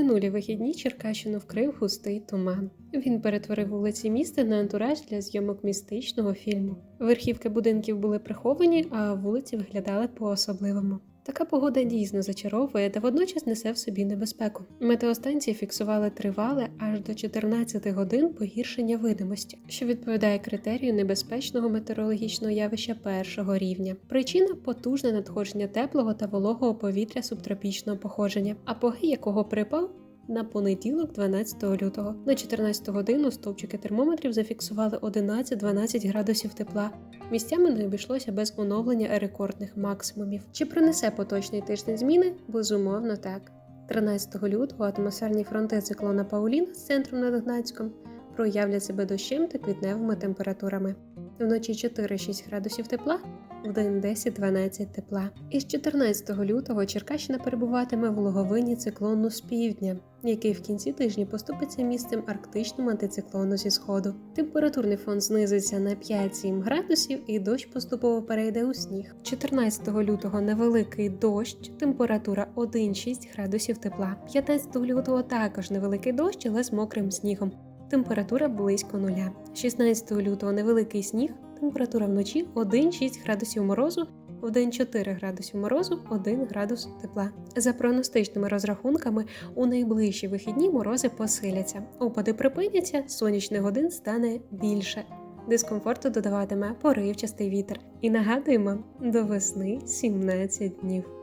минулі вихідні Черкащину вкрив густий туман. Він перетворив вулиці міста на антураж для зйомок містичного фільму. Верхівки будинків були приховані, а вулиці виглядали по-особливому. Така погода дійсно зачаровує та водночас несе в собі небезпеку. Метеостанції фіксували тривале аж до 14 годин погіршення видимості, що відповідає критерію небезпечного метеорологічного явища першого рівня. Причина потужне надходження теплого та вологого повітря субтропічного походження, апогей якого припав на понеділок, 12 лютого. На 14 годину стовпчики термометрів зафіксували 11-12 градусів тепла. Місцями не обійшлося без оновлення рекордних максимумів. Чи принесе поточний тиждень зміни? Безумовно, так. 13 лютого атмосферні фронти циклона Паулін з центром над Гнацьком проявлять себе дощем та квітневими температурами. Вночі 4-6 градусів тепла, вдень 10-12 тепла. Із 14 лютого Черкащина перебуватиме в логовині циклону з півдня, який в кінці тижня поступиться місцем арктичному антициклону зі сходу. Температурний фон знизиться на 5-7 градусів і дощ поступово перейде у сніг. 14 лютого невеликий дощ, температура 1-6 градусів тепла. 15 лютого також невеликий дощ, але з мокрим снігом. Температура близько нуля. 16 лютого невеликий сніг, температура вночі 1-6 градусів морозу, вдень 4 градусів морозу, 1 градус тепла. За прогностичними розрахунками, у найближчі вихідні морози посиляться, опади припиняться, сонячних годин стане більше. Дискомфорту додаватиме поривчастий вітер. І нагадуємо, до весни 17 днів.